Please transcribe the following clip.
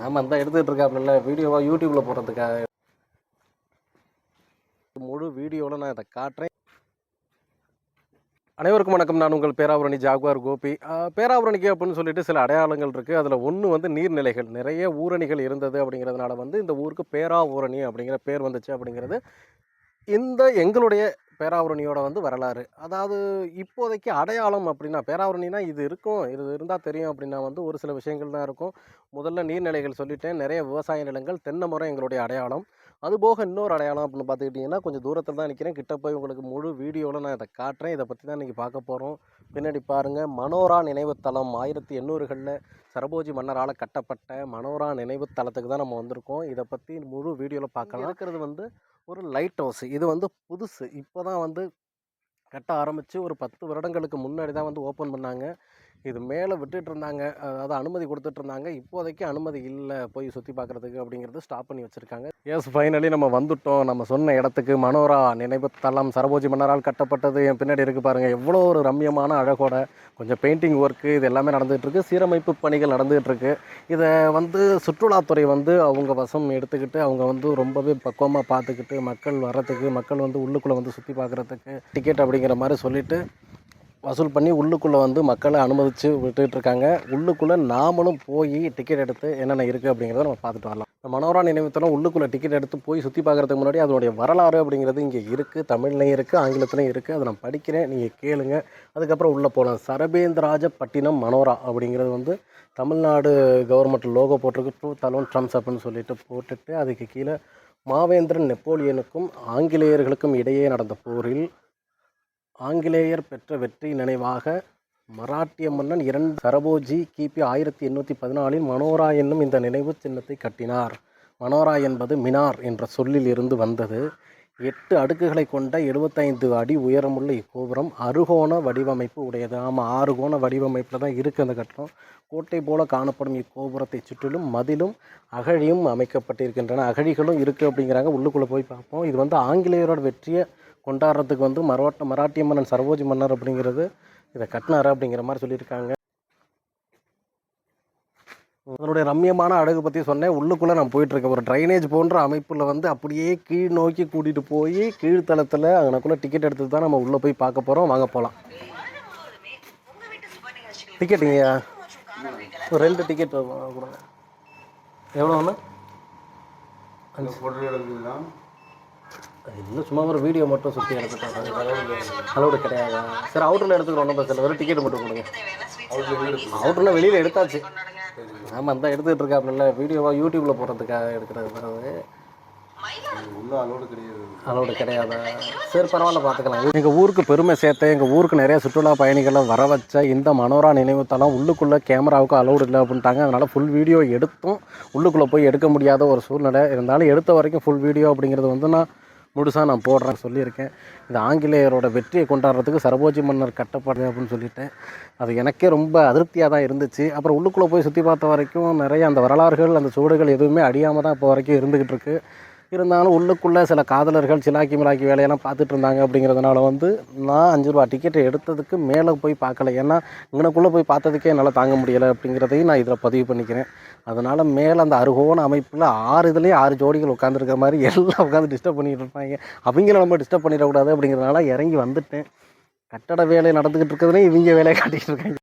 ஆமாம் தான் எடுத்துகிட்டு இருக்காப்புல வீடியோவாக யூடியூப்பில் போடுறதுக்காக. முழு வீடியோவில் நான் இதை காட்டுறேன். அனைவருக்கும் வணக்கம். நான் உங்கள் பேராவரணி ஜாகுவார் கோபி. ஆஹ் பேராவரணிக்கு அப்படின்னு சொல்லிட்டு சில அடையாளங்கள் இருக்குது அதில் ஒன்று வந்து நீர்நிலைகள். நிறைய ஊரணிகள் இருந்தது அப்படிங்கிறதுனால வந்து இந்த ஊருக்கு பேராவூரணி அப்படிங்கிற பேர் வந்துச்சு அப்படிங்கிறது. இந்த எங்களுடைய பேராவரணியோட வந்து வரலாறு. அதாவது இப்போதைக்கு அடையாளம் அப்படின்னா பேராவரணினா இது இருக்கும். இது இருந்தால் தெரியும் அப்படின்னா வந்து ஒரு சில விஷயங்கள் தான் இருக்கும். முதல்ல நீர்நிலைகள் சொல்லிட்டேன். நிறைய விவசாய நிலங்கள் தென்னை மரம் எங்களுடைய அடையாளம். அதுபோக இன்னொரு அடையாளம் அப்படின்னு பார்த்துக்கிட்டிங்கன்னா கொஞ்சம் தூரத்தில் தான் நிற்கிறேன் கிட்ட போய் உங்களுக்கு முழு வீடியோவில் நான் இதை காட்டுறேன். இதை பற்றி தான் இன்றைக்கி பார்க்க போகிறோம் பின்னாடி பாருங்கள் மனோரா நினைவுத்தலம் ஆயிரத்தி எண்ணூறுகளில் சரபோஜி மன்னரால் கட்டப்பட்ட மனோரா நினைவுத்தலத்துக்கு தான் நம்ம வந்திருக்கோம். இதை பற்றி முழு வீடியோவில் பார்க்கலாம். இருக்கிறது வந்து ஒரு லைட் ஹவுஸ். இது வந்து புதுசு. இப்போ தான் வந்து கட்ட ஆரம்பித்து ஒரு பத்து வருடங்களுக்கு முன்னாடி தான் வந்து ஓப்பன் பண்ணாங்க. இது மேலே விட்டுட்டு இருந்தாங்க. அதாவது அனுமதி கொடுத்துட்டு இருந்தாங்க. இப்போதைக்கு அனுமதி இல்லை. போய் சுற்றி பார்க்குறதுக்கு அப்படிங்கிறது ஸ்டாப் பண்ணி வச்சுருக்காங்க. எஸ் ஃபைனலி நம்ம வந்துட்டோம். நம்ம சொன்ன இடத்துக்கு மனோரா நினைவு தளம் சரபோஜி மன்னரால் கட்டப்பட்டது. என் பின்னாடி இருக்குது பாருங்கள் எவ்வளோ ஒரு ரம்யமான அழகோட கொஞ்சம் பெயிண்டிங் ஒர்க்கு இது எல்லாமே நடந்துகிட்ருக்கு சீரமைப்பு பணிகள் நடந்துகிட்ருக்கு இதை வந்து சுற்றுலாத்துறை வந்து அவங்க வசம் எடுத்துக்கிட்டு அவங்க வந்து ரொம்பவே பக்குவமாக பார்த்துக்கிட்டு மக்கள் வர்றதுக்கு மக்கள் வந்து உள்ளுக்குள்ளே வந்து சுற்றி பார்க்குறதுக்கு டிக்கெட் அப்படிங்கிற மாதிரி சொல்லிட்டு வசூல் பண்ணி உள்ளுக்குள்ளே வந்து மக்களை அனுமதித்து விட்டுட்டுருக்காங்க உள்ளுக்குள்ளே நாமளும் போய் டிக்கெட் எடுத்து என்னென்ன இருக்குது அப்படிங்கிறத நம்ம பார்த்துட்டு வரலாம். இந்த மனோரா நினைவுத்தலம் உள்ளுக்குள்ளே டிக்கெட் எடுத்து போய் சுற்றி பார்க்குறதுக்கு முன்னாடி அதனுடைய வரலாறு அப்படிங்கிறது இங்கே இருக்குது தமிழ்லையும் இருக்குது ஆங்கிலத்துலையும் இருக்குது அதை நான் படிக்கிறேன் நீங்கள் கேளுங்க. அதுக்கப்புறம் உள்ளே போகலாம் சரபேந்திராஜப்பட்டினம் மனோரா அப்படிங்கிறது வந்து தமிழ்நாடு கவர்மெண்ட் லோகோ போட்டிருக்கு. ட்ரூ தலோன் ட்ரம்ஸ் அப்படின்னு சொல்லிட்டு போட்டுட்டு அதுக்கு கீழே மாவேந்திரன் நெப்போலியனுக்கும் ஆங்கிலேயர்களுக்கும் இடையே நடந்த போரில் ஆங்கிலேயர் பெற்ற வெற்றி நினைவாக மராட்டிய மன்னன் இரண்டு சரபோஜி கிபி ஆயிரத்தி எண்ணூற்றி பதினாலில் மனோரா என்னும் இந்த நினைவு சின்னத்தை கட்டினார். மனோரா என்பது மினார் என்ற சொல்லில் இருந்து வந்தது. எட்டு அடுக்குகளை கொண்ட எழுபத்தைந்து அடி உயரமுள்ள இக்கோபுரம் அறுகோண வடிவமைப்பு உடையது. ஆமாம் ஆறு கோண வடிவமைப்பில் தான் இருக்குது அந்த கட்டணம் கோட்டை போல காணப்படும் இக்கோபுரத்தை சுற்றிலும் மதிலும் அகழியும் அமைக்கப்பட்டிருக்கின்றன. அகழிகளும் இருக்குது அப்படிங்கிறாங்க. உள்ளுக்குள்ளே போய் பார்ப்போம். இது வந்து ஆங்கிலேயரோட வெற்றியை கொண்டாடுறதுக்கு வந்து மராட்ட மராட்டிய மன்னன் சரபோஜி மன்னர் அப்படிங்கிறது இதை கட்டினார் அப்படிங்கிற மாதிரி சொல்லியிருக்காங்க. அதனுடைய ரம்மியமான அழகு பற்றி சொன்னேன். உள்ளுக்குள்ளே நான் போயிட்டுருக்கேன். ஒரு ட்ரைனேஜ் போன்ற அமைப்பில் வந்து அப்படியே கீழ் நோக்கி கூட்டிகிட்டு போய் கீழ்த்தளத்தில் அங்கனக்குள்ளே டிக்கெட் எடுத்து தான் நம்ம உள்ளே போய் பார்க்க போகிறோம் வாங்க போகலாம் டிக்கெட்டுங்கய்யா ஒரு ரெண்டு டிக்கெட் கொடுங்க. எவ்வளோ ஒன்று இன்னும் சும்மா ஒரு வீடியோ மட்டும் சுற்றி எடுத்துட்டாங்க அலோடு கிடையாது? சரி அவுட்டரில் எடுத்துக்கிறோம் ஒன்றும் பிரச்சனை. வெறும் டிக்கெட் மட்டும் கொடுங்க. அவுட்டரில் வெளியில் எடுத்தாச்சு. ஆமாம் தான் எடுத்துகிட்டு இருக்காப்புல வீடியோவாக யூடியூப்பில் போடுறதுக்காக எடுக்கிறது அது அலோடு கிடையாதா. சரி பரவாயில்ல பார்த்துக்கலாம். எங்கள் ஊருக்கு பெருமை சேர்த்த எங்கள் ஊருக்கு நிறைய சுற்றுலா பயணிகளை வர வச்ச இந்த மனோரா நினைவுத்தலம் உள்ளுக்குள்ளே கேமராவுக்கு அலோடு இல்லை அப்படின்ட்டாங்க. அதனால் ஃபுல் வீடியோ எடுத்தும் உள்ளுக்குள்ளே போய் எடுக்க முடியாத ஒரு சூழ்நிலை. இருந்தாலும் எடுத்த வரைக்கும் ஃபுல் வீடியோ அப்படிங்கிறது வந்து நான் முழுசாக நான் போடுறேன் சொல்லியிருக்கேன். இந்த ஆங்கிலேயரோட வெற்றியை கொண்டாடுறதுக்கு சரபோஜி மன்னர் கட்டப்படுது அப்படின்னு சொல்லிட்டேன் அது எனக்கே ரொம்ப அதிருப்தியாக தான் இருந்துச்சு. அப்புறம் உள்ளுக்குள்ளே போய் சுற்றி பார்த்த வரைக்கும் நிறைய அந்த வரலாறுகள் அந்த சுவடுகள் எதுவுமே அடியாமல் தான் இப்போ வரைக்கும் இருந்துக்கிட்டு இருக்குது இருந்தாலும் உள்ளுக்குள்ளே சில காதலர்கள் சிலாக்கி மிலாக்கி வேலையெல்லாம் பார்த்துட்டு இருந்தாங்க அப்படிங்கிறதுனால வந்து நான் அஞ்சு ரூபா டிக்கெட்டை எடுத்ததுக்கு மேலே போய் பார்க்கல. ஏன்னா இங்கனக்குள்ளே போய் பார்த்ததுக்கே என்னால் தாங்க முடியலை அப்படிங்கிறதையும் நான் இதில் பதிவு பண்ணிக்கிறேன். அதனால் மேலே அந்த அருகோண அமைப்பில் ஆறு இதுலேயும் ஆறு ஜோடிகள் உட்காந்துருக்க மாதிரி எல்லாம் உட்காந்து டிஸ்டர்ப் பண்ணிகிட்டு இருப்பாங்க. அவங்கள நம்ம டிஸ்டர்ப் பண்ணிடக்கூடாது அப்படிங்கிறதுனால இறங்கி வந்துட்டேன். கட்டட வேலை நடந்துக்கிட்டு இருக்கிறதுலேயும் இவங்க வேலையை காட்டிகிட்டு இருக்காங்க.